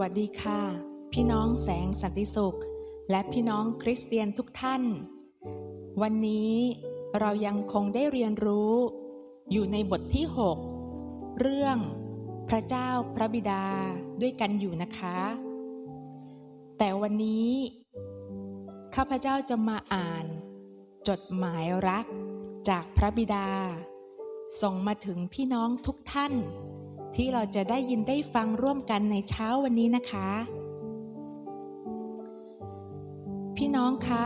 วัสดีค่ะ พี่น้องแสงสันติสุข และพี่น้องคริสเตียนทุกท่าน วันนี้เรายังคงได้เรียนรู้ อยู่ในบทที่ 6 เรื่องพระเจ้าพระบิดาด้วยกันอยู่นะคะ แต่วันนี้ ข้าพเจ้าจะมาอ่าน จดหมายรักจากพระบิดา ส่งมาถึงพี่น้องทุกท่าน ที่เราจะได้ยินได้ฟังร่วมกันในเช้าวันนี้นะคะ พี่น้องคะ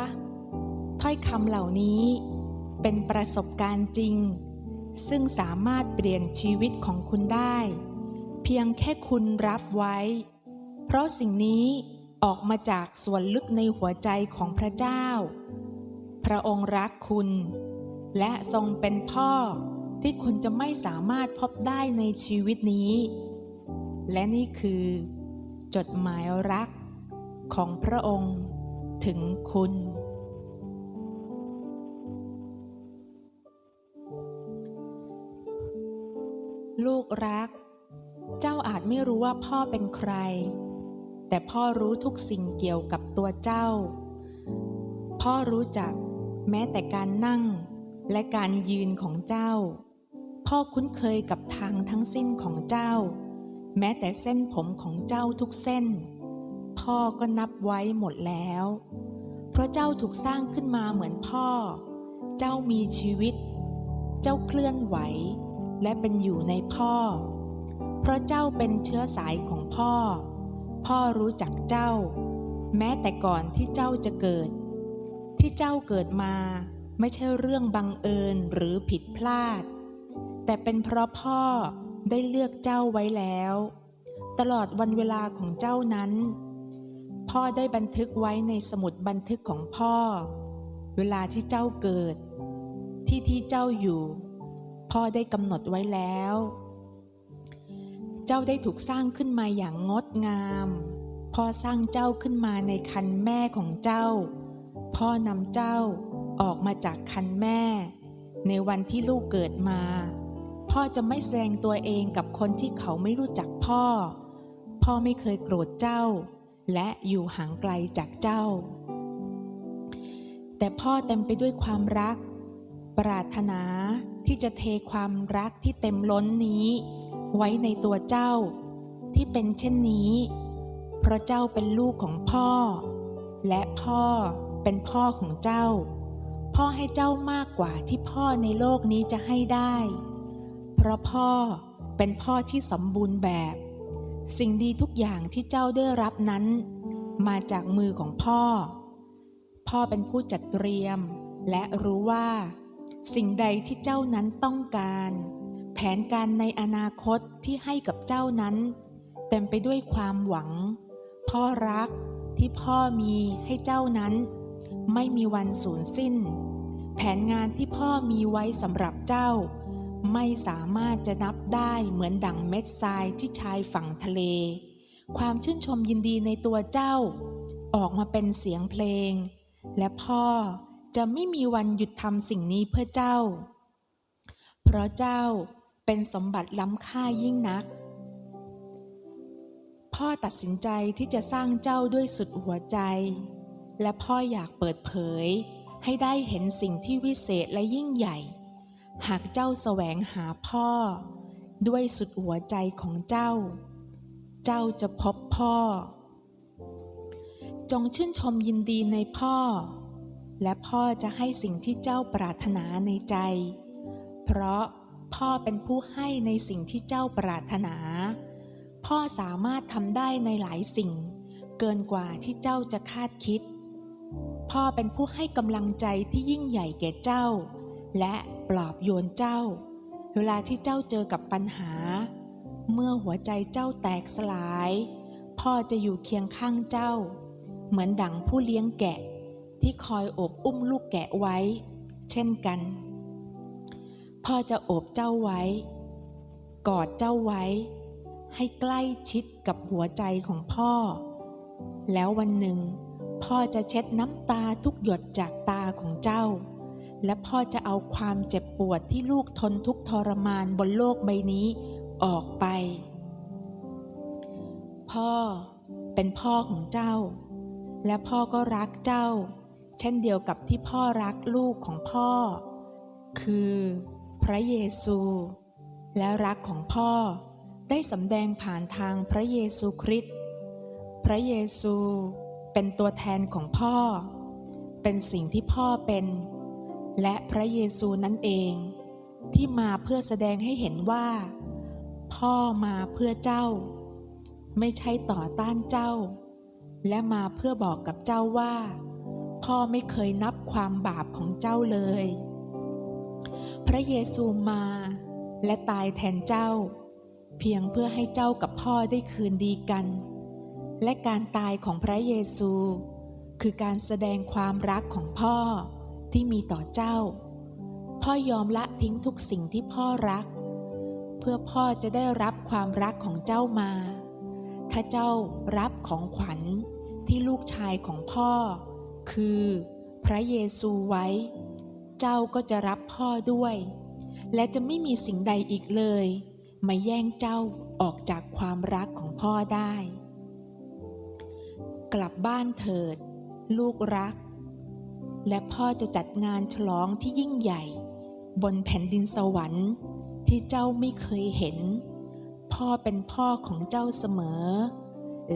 ถ้อยคำเหล่านี้เป็นประสบการณ์จริง ซึ่งสามารถเปลี่ยนชีวิตของคุณได้ เพียงแค่คุณรับไว้ เพราะสิ่งนี้ออกมาจากส่วนลึกในหัวใจของพระเจ้า พระองค์รักคุณ และทรงเป็นพ่อ ที่คุณจะไม่สามารถพบได้ในชีวิตนี้ และนี่คือ จดหมายรักของพระองค์ถึงคุณ ลูกรัก เจ้าอาจไม่รู้ว่าพ่อเป็นใคร แต่พ่อรู้ทุกสิ่งเกี่ยวกับตัวเจ้า พ่อรู้จักแม้แต่การนั่งและการยืนของเจ้า พ่อคุ้นเคยกับทางทั้งสิ้นของเจ้า แม้แต่เส้นผมของเจ้าทุกเส้น พ่อก็นับไว้หมดแล้ว เพราะเจ้าถูกสร้างขึ้นมาเหมือนพ่อ เจ้ามีชีวิต เจ้าเคลื่อนไหว และเป็นอยู่ในพ่อ เพราะเจ้าเป็นเชื้อสายของพ่อ พ่อรู้จักเจ้า แม้แต่ก่อนที่เจ้าจะเกิด ที่เจ้าเกิดมาไม่ใช่เรื่องบังเอิญหรือผิดพลาด แต่เป็นเพราะพ่อได้เลือกเจ้าไว้แล้ว ตลอดวันเวลาของเจ้านั้น พ่อได้บันทึกไว้ในสมุดบันทึกของพ่อ เวลาที่เจ้าเกิด ที่ที่เจ้าอยู่ พ่อได้กำหนดไว้แล้ว เจ้าได้ถูกสร้างขึ้นมาอย่างงดงาม พ่อสร้างเจ้าขึ้นมาในคันแม่ของเจ้า พ่อนำเจ้าออกมาจากคันแม่ ในวันที่ลูกเกิดมา พ่อจะไม่แสดงตัวเองกับคนที่เขาไม่รู้จักพ่อ พ่อไม่เคยโกรธเจ้า และอยู่ห่างไกลจากเจ้า แต่พ่อเต็มไปด้วยความรัก ปรารถนาที่จะเทความรักที่เต็มล้นนี้ ไว้ในตัวเจ้า ที่เป็นเช่นนี้ เพราะเจ้าเป็นลูกของพ่อ และพ่อเป็นพ่อของเจ้า พ่อให้เจ้ามากกว่าที่พ่อในโลกนี้จะให้ได้ เพราะพ่อเป็นพ่อที่สมบูรณ์แบบ สิ่งดีทุกอย่างที่เจ้าได้รับนั้น มาจากมือของพ่อ พ่อเป็นผู้จัดเตรียม และรู้ว่า สิ่งใดที่เจ้านั้นต้องการ แผนการในอนาคตที่ให้กับเจ้านั้น เต็มไปด้วยความหวัง พ่อรักที่พ่อมีให้เจ้านั้น ไม่มีวันสูญสิ้น แผนงานที่พ่อมีไว้สำหรับเจ้า ไม่สามารถจะนับได้เหมือนดั่งเม็ดทรายที่ชายฝั่งทะเล ความชื่นชมยินดีในตัวเจ้า ออกมาเป็นเสียงเพลง และพ่อจะไม่มีวันหยุดทำสิ่งนี้เพื่อเจ้า เพราะเจ้าเป็นสมบัติล้ำค่ายิ่งนัก พ่อตัดสินใจที่จะสร้างเจ้าด้วยสุดหัวใจ และพ่ออยากเปิดเผยให้ได้เห็นสิ่งที่วิเศษและยิ่งใหญ่ หากเจ้าแสวงหาพ่อ ด้วยสุดหัวใจของเจ้า เจ้าจะพบพ่อ จงชื่นชมยินดีในพ่อ และพ่อจะให้สิ่งที่เจ้าปรารถนาในใจ เพราะพ่อเป็นผู้ให้ในสิ่งที่เจ้าปรารถนา พ่อสามารถทำได้ในหลายสิ่ง เกินกว่าที่เจ้าจะคาดคิด พ่อเป็นผู้ให้กำลังใจที่ยิ่งใหญ่แก่เจ้า และปลอบโยนเจ้า เวลาที่เจ้าเจอกับปัญหา เมื่อหัวใจเจ้าแตกสลาย พ่อจะอยู่เคียงข้างเจ้า เหมือนดั่งผู้เลี้ยงแกะ ที่คอยโอบอุ้มลูกแกะไว้ เช่นกัน พ่อจะโอบเจ้าไว้ กอดเจ้าไว้ ให้ใกล้ชิดกับหัวใจของพ่อ แล้ววันหนึ่ง พ่อจะเช็ดน้ำตาทุกหยดจากตาของเจ้า และพ่อจะเอาความเจ็บปวดที่ลูกทนทุกทรมานบนโลกใบนี้ออกไป พ่อเป็นพ่อของเจ้า และพ่อก็รักเจ้า เช่นเดียวกับที่พ่อรักลูกของพ่อ คือพระเยซู และรักของพ่อได้สำแดงผ่านทางพระเยซูคริสต์พระเยซูเป็นตัวแทนของพ่อ เป็นสิ่งที่พ่อเป็น และพระเยซูนั่นเอง ที่มาเพื่อแสดงให้เห็นว่า พ่อมาเพื่อเจ้า ไม่ใช่ต่อต้านเจ้า และมาเพื่อบอกกับเจ้าว่า พ่อไม่เคยนับความบาปของเจ้าเลย พระเยซูมาและตายแทนเจ้า เพียงเพื่อให้เจ้ากับพ่อได้คืนดีกัน และการตายของพระเยซู คือการแสดงความรักของพ่อ ที่มีต่อเจ้า พ่อยอมละทิ้งทุกสิ่งที่พ่อรัก เพื่อพ่อจะได้รับความรักของเจ้ามา ถ้าเจ้ารับของขวัญที่ลูกชายของพ่อ คือพระเยซูไว้ เจ้าก็จะรับพ่อด้วย และจะไม่มีสิ่งใดอีกเลย มาแย่งเจ้าออกจากความรักของพ่อได้ กลับบ้านเถิด ลูกรัก และพ่อจะจัดงานฉลองที่ยิ่งใหญ่ บนแผ่นดินสวรรค์ที่เจ้าไม่เคยเห็น พ่อเป็นพ่อของเจ้าเสมอ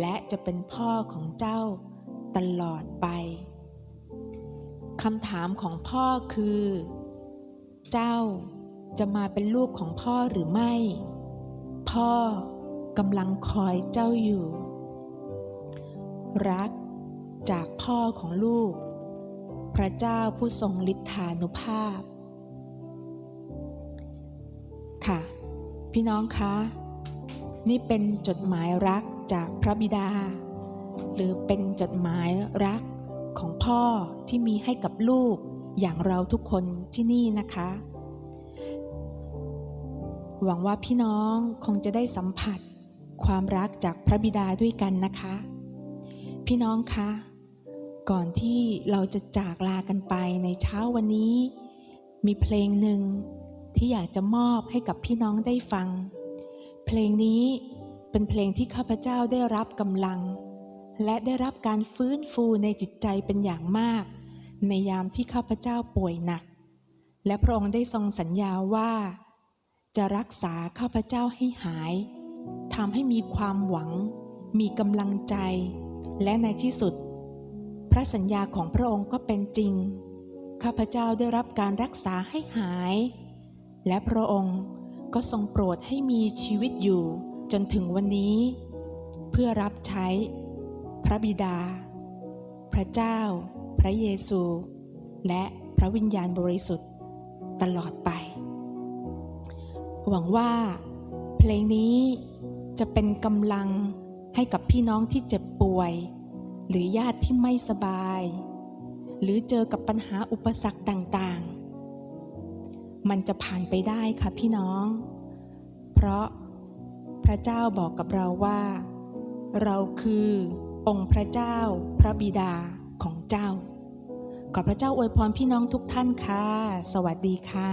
และจะเป็นพ่อของเจ้าตลอดไปคำถามของพ่อคือ เจ้าจะมาเป็นลูกของพ่อหรือไม่ พ่อกำลังคอยเจ้าอยู่ รักจากพ่อของลูก พระเจ้าผู้ทรงฤทธานุภาพ ค่ะ พี่น้องคะ นี่เป็นจดหมายรักจากพระบิดา หรือเป็นจดหมายรักของพ่อที่มีให้กับลูกอย่างเราทุกคนที่นี่นะคะ หวังว่าพี่น้องคงจะได้สัมผัสความรักจากพระบิดาด้วยกันนะคะ พี่น้องคะ ก่อนที่เราจะจากลากันไปในเช้าวันนี้ มีเพลงหนึ่งที่อยากจะมอบให้กับพี่น้องได้ฟัง เพลงนี้เป็นเพลงที่ข้าพเจ้าได้รับกำลัง และได้รับการฟื้นฟูในจิตใจเป็นอย่างมาก ในยามที่ข้าพเจ้าป่วยหนัก และพระองค์ได้ทรงสัญญาว่า จะรักษาข้าพเจ้าให้หายทำให้มีความหวัง มีกำลังใจ และในที่สุด พระสัญญาของพระองค์ก็เป็นจริง ข้าพเจ้าได้รับการรักษาให้หาย และพระองค์ก็ทรงโปรดให้มีชีวิตอยู่จนถึงวันนี้ เพื่อรับใช้ พระบิดา พระเจ้า พระเยซู และพระวิญญาณบริสุทธิ์ตลอดไป หวังว่า เพลงนี้จะเป็นกำลังให้กับพี่น้องที่เจ็บป่วย หรือญาติที่ไม่สบาย หรือเจอกับปัญหาอุปสรรคต่างๆ มันจะผ่านไปได้ค่ะพี่น้อง เพราะพระเจ้าบอกกับเราว่า เราคือองค์พระเจ้า พระบิดาของเจ้า ขอพระเจ้าอวยพรพี่น้องทุกท่านค่ะ สวัสดีค่ะ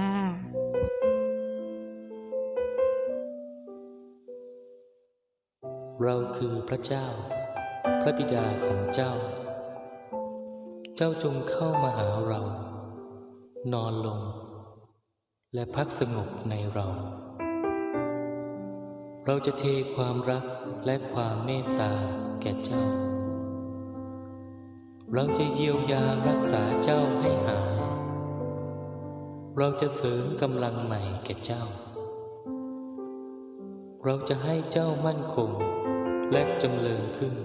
เราคือพระเจ้า พระบิดาของเจ้า เจ้าจงเข้ามาหาเรา นอนลง และพักสงบในเรา เราจะเทความรักและความเมตตาแก่เจ้า เราจะเยียวยารักษาเจ้าให้หาย เราจะเสริมกำลังใหม่แก่เจ้า เราจะให้เจ้ามั่นคงและจำเริญขึ้น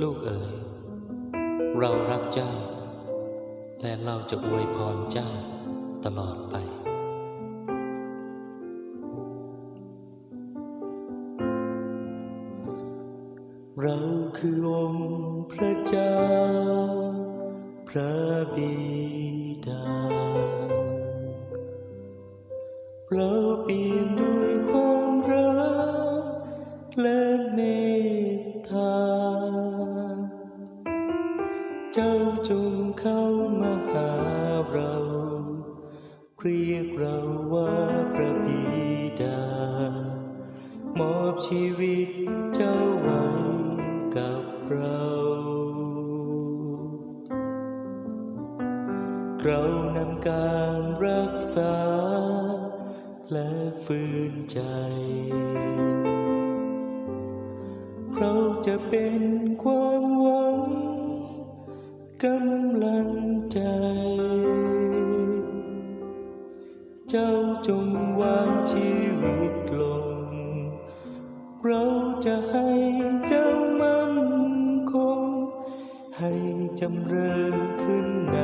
ลูกเอ๋ยเรารักเจ้า และเราจะอวยพรเจ้าตลอดไปเราคือองค์พระเจ้า พระบิดาเรา เจ้าจงเข้ามาหาเรา เรียกเราว่าพระบิดามอบชีวิตเจ้าไว้กับเรา เรานำการรักษา และฟื้นใจ เราจะเป็นความหวัง กำลังใจ เจ้าจงวางชีวิตลง เราจะให้เจ้ามั่นคง ให้จำเริญขึ้นใน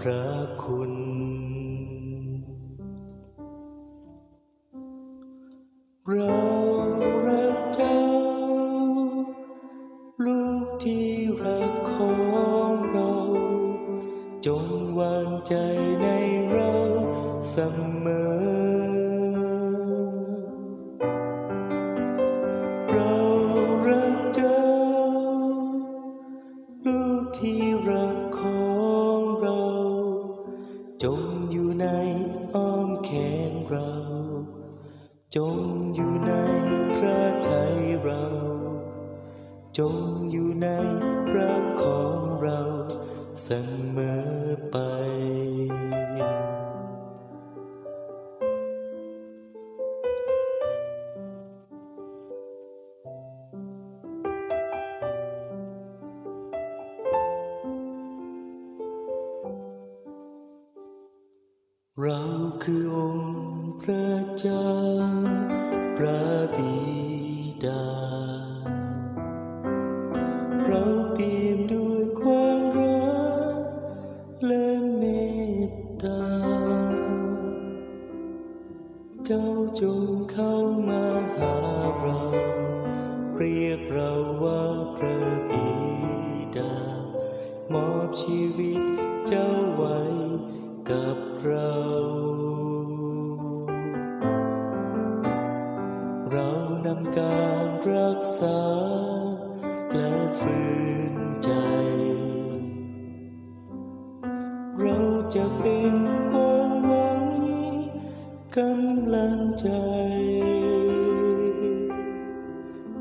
พระคุณ เรา สมอ เรารักเจ้า ลูกที่รักของเรา จงอยู่ในอ้อมแขนเรา จงอยู่ในพระทัยเรา จงอยู่ในรักของเราเสมอ เราคือองค์พระเจ้า พระบิดา เราเปี่ยมด้วยความรักและเมตตา เจ้าจงเข้ามาหาเรา เรียกเราว่าพระบิดา มอบชีวิตเจ้าไว้กับ เรา เรานำการรักษา และฟื้นใจ เราจะเป็นความหวังกำลังใจ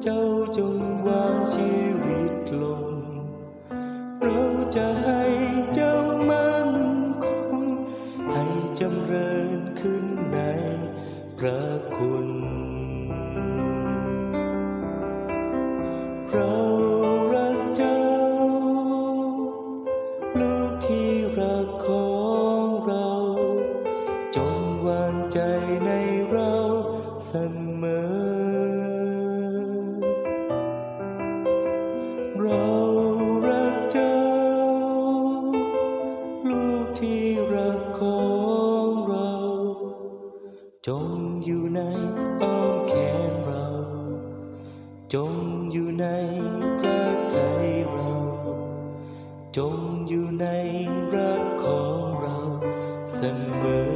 เจ้าจงวางชีวิต จงอยู่ในรักของเราเสมอ